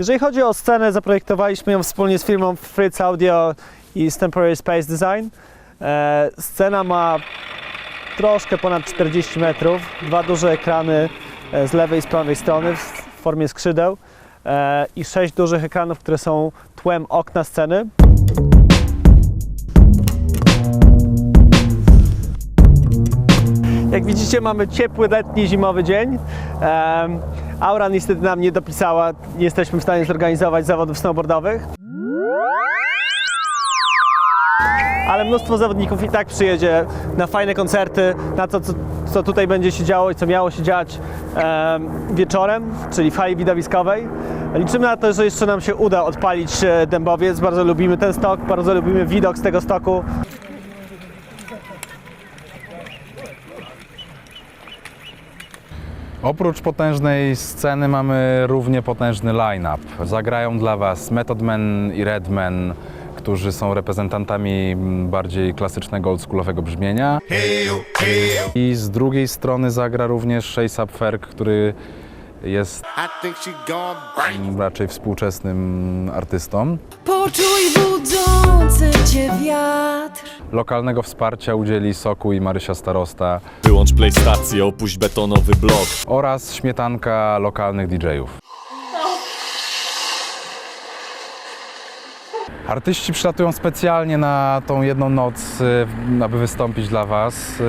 Jeżeli chodzi o scenę, zaprojektowaliśmy ją wspólnie z firmą Fritz Audio i z Temporary Space Design. E, scena ma troszkę ponad 40 metrów, dwa duże ekrany e, z lewej i z prawej strony w formie skrzydeł e, i sześć dużych ekranów, które są tłem okna sceny. Jak widzicie, mamy ciepły, letni, zimowy dzień. Aura niestety nam nie dopisała, nie jesteśmy w stanie zorganizować zawodów snowboardowych. Ale mnóstwo zawodników i tak przyjedzie na fajne koncerty, na to, co, co tutaj będzie się działo i co miało się dziać em, wieczorem, czyli w hali widowiskowej. Liczymy na to, że jeszcze nam się uda odpalić e, Dębowiec. Bardzo lubimy ten stok, bardzo lubimy widok z tego stoku. Oprócz potężnej sceny mamy równie potężny line-up. Zagrają dla Was Method Man i Redman, którzy są reprezentantami bardziej klasycznego, oldschoolowego brzmienia. I z drugiej strony zagra również Shea Ferg, który jest raczej współczesnym artystą. Poczuj budzący cię wiatr. Lokalnego wsparcia udzieli Soku i Marysia Starosta Wyłącz PlayStację, opuść betonowy blok. oraz śmietanka lokalnych DJ-ów. Artyści przylatują specjalnie na tą jedną noc, y, aby wystąpić dla Was, y,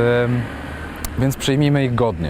więc przyjmijmy ich godnie.